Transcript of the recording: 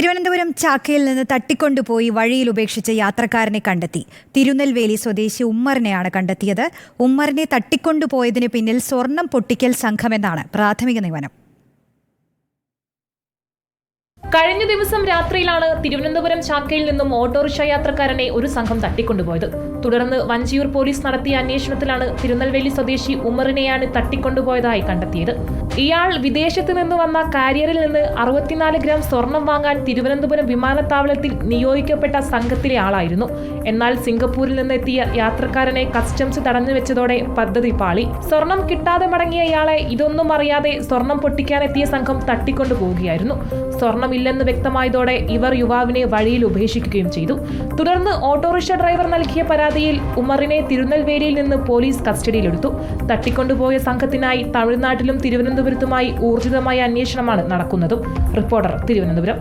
തിരുവനന്തപുരം ചാക്കയിൽ നിന്ന് തട്ടിക്കൊണ്ടുപോയി വഴിയിൽ ഉപേക്ഷിച്ച യാത്രക്കാരനെ കണ്ടെത്തി. തിരുനെൽവേലി സ്വദേശി ഉമ്മറിനെയാണ് കണ്ടെത്തിയത്. ഉമ്മറിനെ തട്ടിക്കൊണ്ടുപോയതിനു പിന്നിൽ സ്വർണം പൊട്ടിക്കൽ സംഘമെന്നാണ് പ്രാഥമിക നിഗമനം. കഴിഞ്ഞ ദിവസം രാത്രിയിലാണ് തിരുവനന്തപുരം ചാക്കയിൽ നിന്നും ഓട്ടോറിക്ഷ യാത്രക്കാരനെ ഒരു സംഘം തട്ടിക്കൊണ്ടുപോയത്. തുടർന്ന് വഞ്ചിയൂർ പോലീസ് നടത്തിയ അന്വേഷണത്തിലാണ് തിരുനെൽവേലി സ്വദേശി ഉമറിനെയാണ് തട്ടിക്കൊണ്ടുപോയതായി കണ്ടെത്തിയത്. ഇയാൾ വിദേശത്ത് നിന്ന് വന്ന കാരിയറിൽ നിന്ന് അറുപത്തിനാല് ഗ്രാം സ്വർണം വാങ്ങാൻ തിരുവനന്തപുരം വിമാനത്താവളത്തിൽ നിയോഗിക്കപ്പെട്ട സംഘത്തിലെ ആളായിരുന്നു. എന്നാൽ സിംഗപ്പൂരിൽ നിന്ന് എത്തിയ യാത്രക്കാരനെ കസ്റ്റംസ് തടഞ്ഞു വെച്ചതോടെ പദ്ധതി പാളി. സ്വർണം കിട്ടാതെ മടങ്ങിയ ഇയാളെ ഇതൊന്നും അറിയാതെ സ്വർണം പൊട്ടിക്കാനെത്തിയ സംഘം തട്ടിക്കൊണ്ടു പോവുകയായിരുന്നു. സ്വർണമില്ലെന്ന് വ്യക്തമായതോടെ ഇവർ യുവാവിനെ വഴിയിൽ ഉപേക്ഷിക്കുകയും ചെയ്തു. തുടർന്ന് ഓട്ടോറിക്ഷ ഡ്രൈവർ നൽകിയ പരാതിയിൽ ഉമറിനെ തിരുനെൽവേലിയിൽ നിന്ന് പോലീസ് കസ്റ്റഡിയിലെടുത്തു. തട്ടിക്കൊണ്ടുപോയ സംഘത്തിനായി തമിഴ്നാട്ടിലും തിരുവനന്തപുരത്തുമായി ഊർജിതമായ അന്വേഷണമാണ് നടക്കുന്നതും. റിപ്പോർട്ടർ തിരുവനന്തപുരം.